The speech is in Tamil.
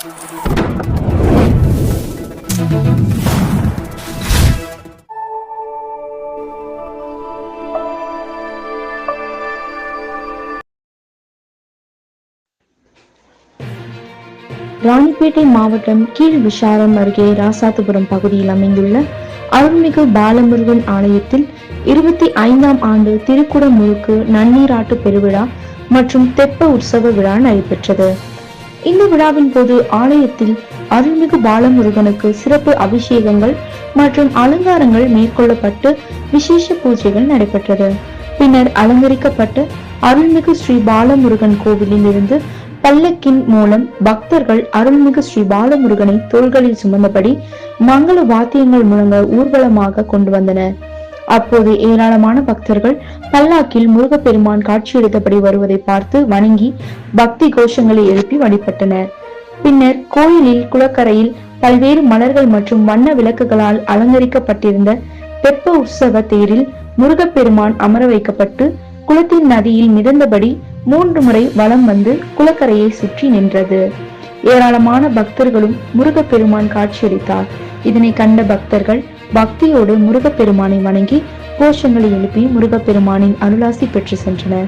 ராணிப்பேட்டை மாவட்டம் கீழ் விஷாரம் அருகே ராசாத்துபுரம் பகுதியில் அமைந்துள்ள அருள்மிகு பாலமுருகன் ஆலயத்தில் இருபத்தி ஐந்தாம் ஆண்டு திருக்குடமுழுக்கு நன்னீராட்டு பெருவிழா மற்றும் தெப்ப உற்சவ விழா நடைபெற்றது. இந்த விழாவின் போது ஆலயத்தில் அருள்மிகு பாலமுருகனுக்கு சிறப்பு அபிஷேகங்கள் மற்றும் அலங்காரங்கள் மேற்கொள்ளப்பட்டு விசேஷ பூஜைகள் நடைபெற்றது. பின்னர் அலங்கரிக்கப்பட்ட அருள்மிகு ஸ்ரீ பாலமுருகன் கோவிலில் இருந்து பல்லக்கின் மூலம் பக்தர்கள் அருள்மிகு ஸ்ரீ பாலமுருகனை தோள்களில் சுமந்தபடி மங்கள வாத்தியங்கள் முழங்க ஊர்வலமாக கொண்டு வந்தனர். அப்போது ஏராளமான பக்தர்கள் பல்லாக்கில் முருகப்பெருமான் காட்சியளித்தபடி வருவதை பார்த்து வணங்கி பக்தி கோஷங்களை எழுப்பி வழிபட்டனர். பின்னர் கோயிலில் குளக்கரையில் பல்வேறு மலர்கள் மற்றும் வண்ண விளக்குகளால் அலங்கரிக்கப்பட்டிருந்த தெப்ப உற்சவ தேரில் முருகப்பெருமான் அமர வைக்கப்பட்டு குளத்தின் நதியில் மிதந்தபடி மூன்று முறை வலம் வந்து குளக்கரையை சுற்றி நின்றது. ஏராளமான பக்தர்களும் முருகப்பெருமான் காட்சியளித்தார். இதனை கண்ட பக்தர்கள் பக்தியோடு முருகப்பெருமானை வணங்கி கோஷங்களை எழுப்பி முருகப்பெருமானின் அருளாசி பெற்று சென்றனர்.